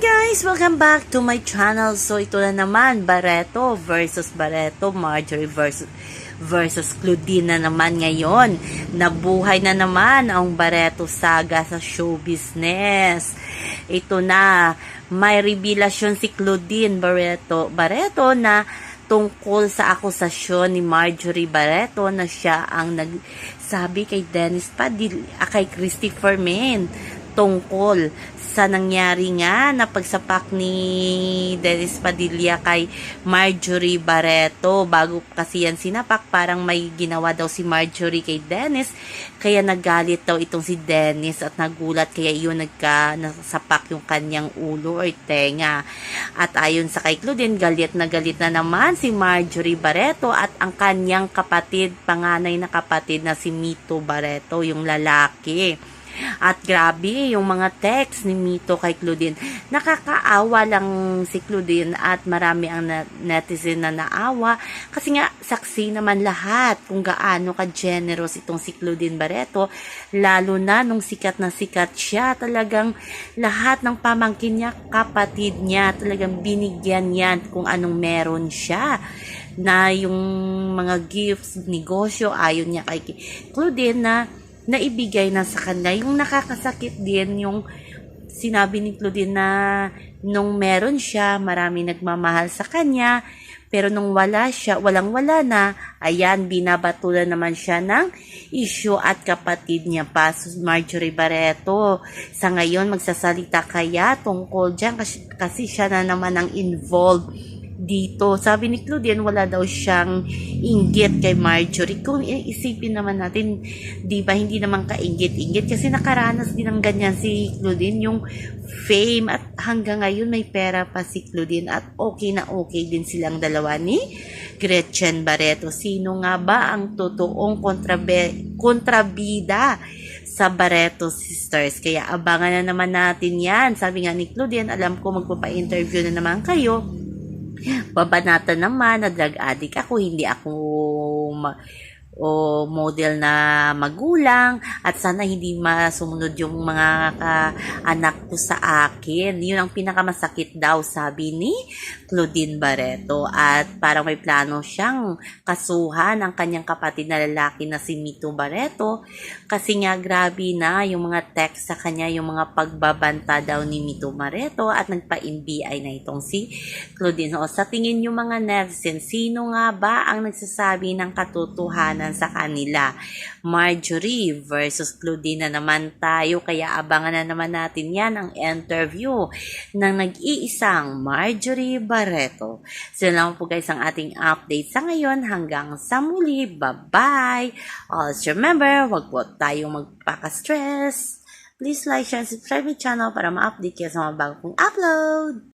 guys! Welcome back to my channel. So, ito na naman, Barreto versus Barreto, Marjorie versus, versus Claudine na naman ngayon. Nabuhay na naman ang Barreto saga sa show business. Ito na, may revelasyon si Claudine Barreto, Barreto na tungkol sa akusasyon ni Marjorie Barreto na siya ang nagsabi kay Dennis Padilla, kay Christopher Main tungkol sa nangyari nga na pagsapak ni Dennis Padilla kay Marjorie Barreto. Bago kasi yan sinapak, parang may ginawa daw si Marjorie kay Dennis. Kaya nagalit daw itong si Dennis at nagulat kaya yun nagka, nasapak yung kanyang ulo or tenga. At ayon sa kay Claudine, galit na galit na naman si Marjorie Barreto at ang kanyang kapatid, panganay na kapatid na si Mito Barreto, yung lalaki. At grabe, yung mga text ni Mito kay Claudine. Nakakaawa lang si Claudine at marami ang netizen na naawa. Kasi nga, saksi naman lahat kung gaano ka-generous itong si Claudine Barreto. Lalo na nung sikat na sikat siya. Talagang lahat ng pamangkin niya, kapatid niya, talagang binigyan niya kung anong meron siya na yung mga gifts, negosyo, ayon niya kay Claudine na naibigay na sa kanya. Yung nakakasakit din, yung sinabi ni Claudine na nung meron siya, marami nagmamahal sa kanya, pero nung wala siya, walang wala na, ayan, binabatulan naman siya ng issue at kapatid niya pa, Marjorie Barreto. Sa ngayon, magsasalita kaya tungkol dyan kasi, kasi siya na naman ang involved dito. Sabi ni Claudine, wala daw siyang inggit kay Marjorie. Kung isipin naman natin, di ba, hindi naman kainggit-inggit kasi nakaranas din ng ganyan si Claudine, yung fame at hanggang ngayon may pera pa si Claudine at okay na okay din silang dalawa ni Gretchen Barreto. Sino nga ba ang totoong kontrabe, kontrabida sa Barreto Sisters? Kaya abangan na naman natin yan. Sabi nga ni Claudine, alam ko magpapa-interview na naman kayo babanatan naman na drug addict ako, hindi ako ma- o model na magulang at sana hindi masumunod yung mga anak ko sa akin. Yun ang pinakamasakit daw sabi ni Claudine Barreto at parang may plano siyang kasuhan ang kanyang kapatid na lalaki na si Mito Barreto kasi nga grabe na yung mga text sa kanya, yung mga pagbabanta daw ni Mito Barreto at nagpa-NBI na itong si Claudine. O sa tingin yung mga netizen, sino nga ba ang nagsasabi ng katotohanan sa kanila? Marjorie versus Claudine na naman tayo kaya abangan na naman natin yan ang interview ng nag-iisang Marjorie Barreto. So lang po guys ang ating update sa ngayon hanggang sa muli. Bye-bye! Always remember, wag po tayong magpaka-stress. Please like, share, and subscribe my channel para ma-update kayo sa mga bagong upload.